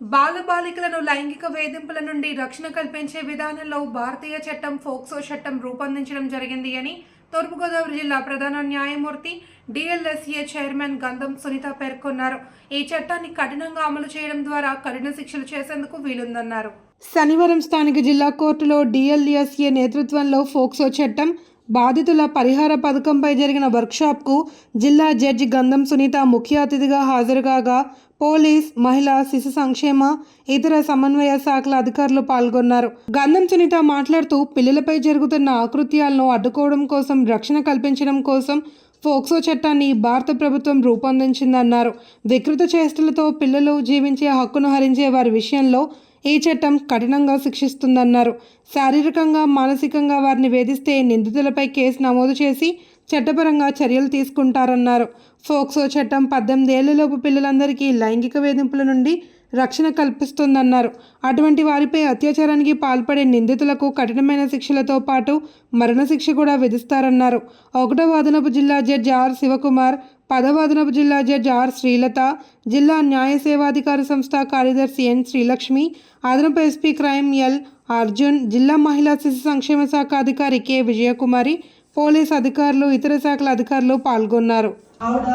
బాలబాలికలను లైంగిక వేధింపుల నుండి రక్షణ కల్పించే విధానంలో భారతీయ చట్టం ఫోక్సో చట్టం రూపొందించడం జరిగింది అని తూర్పుగోదావరి జిల్లా ప్రధాన న్యాయమూర్తి డిఎల్ఎస్ఏ చైర్మన్ గంధం సునీత పేర్కొన్నారు. ఈ చట్టాన్ని కఠినంగా అమలు చేయడం ద్వారా కఠిన శిక్షలు చేసేందుకు వీలుందన్నారు. శనివారం స్థానిక జిల్లా కోర్టులో డిఎల్ఎస్ఏ నేతృత్వంలో ఫోక్సో చట్టం బాధితుల పరిహార పథకంపై జరిగిన వర్క్షాప్కు జిల్లా జడ్జి గంధం సునీత ముఖ్య అతిథిగా హాజరు కాగా పోలీస్ మహిళా శిశు సంక్షేమ ఇతర సమన్వయ శాఖల అధికారులు పాల్గొన్నారు. గంధం సునీత మాట్లాడుతూ పిల్లలపై జరుగుతున్న ఆకృత్యాలను అడ్డుకోవడం కోసం రక్షణ కల్పించడం కోసం ఫోక్సో చట్టాన్ని భారత ప్రభుత్వం రూపొందించిందన్నారు. వికృత చేష్టలతో పిల్లలు జీవించే హక్కును హరించే వారి విషయంలో ఈ చట్టం కఠినంగా శిక్షిస్తుందన్నారు. శారీరకంగా మానసికంగా వారిని వేధిస్తే నిందితులపై కేసు నమోదు చేసి చట్టపరంగా చర్యలు తీసుకుంటారన్నారు. ఫోక్సో చట్టం పద్దెనిమిదేళ్ళలోపు పిల్లలందరికీ లైంగిక వేధింపుల నుండి రక్షణ కల్పిస్తుందన్నారు. అటువంటి వారిపై అత్యాచారానికి పాల్పడే నిందితులకు కఠినమైన శిక్షలతో పాటు మరణశిక్ష కూడా విధిస్తారన్నారు. ఒకటో అదనపు జిల్లా జడ్జి ఆర్ శివకుమార్ పదవ అదనపు జిల్లా జడ్జి ఆర్ శ్రీలత జిల్లా న్యాయ సేవాధికార సంస్థ కార్యదర్శి ఎన్ శ్రీలక్ష్మి అదనపు ఎస్పీ క్రైమ్ ఎల్ అర్జున్ జిల్లా మహిళా శిశు సంక్షేమ శాఖ అధికారి కె విజయకుమారి పోలీస్ అధికారులు ఇతర శాఖల అధికారులు పాల్గొన్నారు. ఆవిడ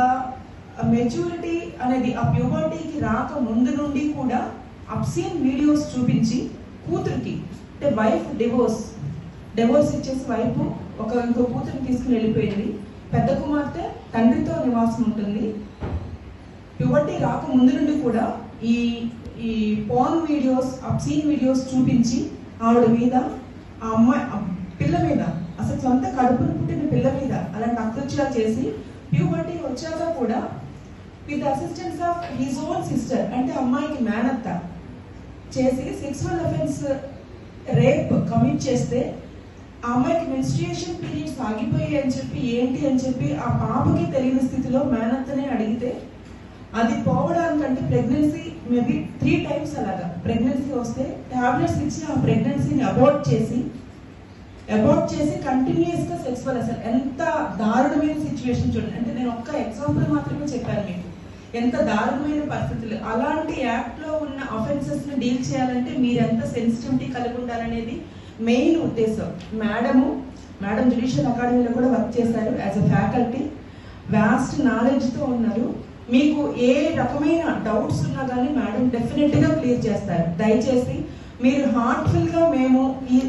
మెచ్యూరిటీ అనేది ఆ ప్యూబర్టీకి రాక ముందు నుండి కూడా అప్సీన్ వీడియోస్ చూపించి కూతురికి అంటే వైఫ్ డివోర్స్ డివోర్స్ ఇచ్చేసి వైఫ్ ఒక ఇంకో కూతురిని తీసుకుని వెళ్ళిపోయింది. పెద్ద కుమార్తె తండ్రితో నివాసం ఉంటుంది. ప్యూబర్టీ రాక ముందు నుండి కూడా ఈ ఈ పోన్ వీడియోస్ అప్సీన్ వీడియోస్ చూపించి ఆవిడ మీద ఆ అమ్మాయి ఆ పిల్ల మీద అసలు సొంత కడుపును పుట్టిన పిల్ల మీద అలాంటి అకృత్యాలు చేసి ప్యూబర్టీ వచ్చాక కూడా with assistance of his own sister అంటే అమ్మాయికి మేనత్త చేసి సెక్సువల్ అఫెన్స్ రేప్ కమిట్ చేస్తే ఆ అమ్మాయికి మెన్స్ట్రియేషన్ పీరియడ్స్ ఆగిపోయాయి అని చెప్పి ఏంటి అని చెప్పి ఆ పాపకి తెలియని స్థితిలో మేనత్తనే అడిగితే అది పోవడానికంటే ప్రెగ్నెన్సీ మేబీ త్రీ టైమ్స్ అలాగా. ప్రెగ్నెన్సీ వస్తే టాబ్లెట్స్ ఇచ్చి ఆ ప్రెగ్నెన్సీని అవాయిడ్ చేసి అబార్ట్ చేసి కంటిన్యూస్గా సెక్సువల్ అసలు ఎంత దారుణమైన సిచ్యువేషన్ చూడండి. అంటే నేను ఒక్క ఎగ్జాంపుల్ మాత్రమే చెప్పాను మీకు. ఎంత దారుణమైన పరిస్థితులు. అలాంటి యాక్ట్లో ఉన్న అఫెన్సెస్ని డీల్ చేయాలంటే మీరు ఎంత సెన్సిటివిటీ కలిగి ఉండాలనేది మెయిన్ ఉద్దేశం. మేడము మేడం జుడిషియల్ అకాడమీలో కూడా వర్క్ చేశారు యాజ్ అ ఫ్యాకల్టీ వ్యాస్ట్ నాలెడ్జ్తో ఉన్నారు. మీకు ఏ రకమైన డౌట్స్ ఉన్నా కానీ మేడం డెఫినెట్గా క్లియర్ చేస్తారు. దయచేసి మీరు హార్ట్ఫుల్గా మేము ఈ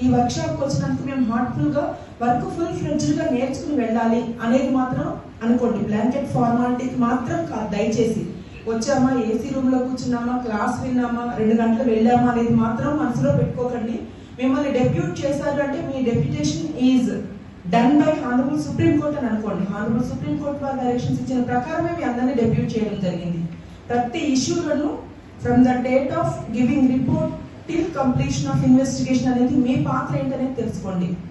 ఈ వర్క్ షాప్ వచ్చినందుకు మేము హార్ట్ఫుల్గా వర్క్ ఫుల్ ఫ్లెడ్జ్డ్గా నేర్చుకుని వెళ్ళాలి అనేది మాత్రం అనుకోండి. బ్లాంకెట్ ఫార్మాలిటీకి మాత్రం కాదు దయచేసి. వచ్చామా ఏసీ రూమ్లో కూర్చున్నామా క్లాస్ విన్నామా రెండు గంటలు వెళ్ళామా అనేది మాత్రం మనసులో పెట్టుకోకండి. మిమ్మల్ని డెప్యూట్ చేశారు అంటే మీ deputation is done by honourable supreme court అని అనుకోండి. హానరబుల్ సుప్రీం కోర్ట్ వారి డైరెక్షన్స్ ఇచ్చిన ప్రకారమే మీ అందరినీ డెప్యూట్ చేయడం జరిగింది. ప్రతి ఇష్యూలను from the date of giving report till completion of investigation అనేది మీ పాత్ర ఏంటనేది తెలుసుకోండి.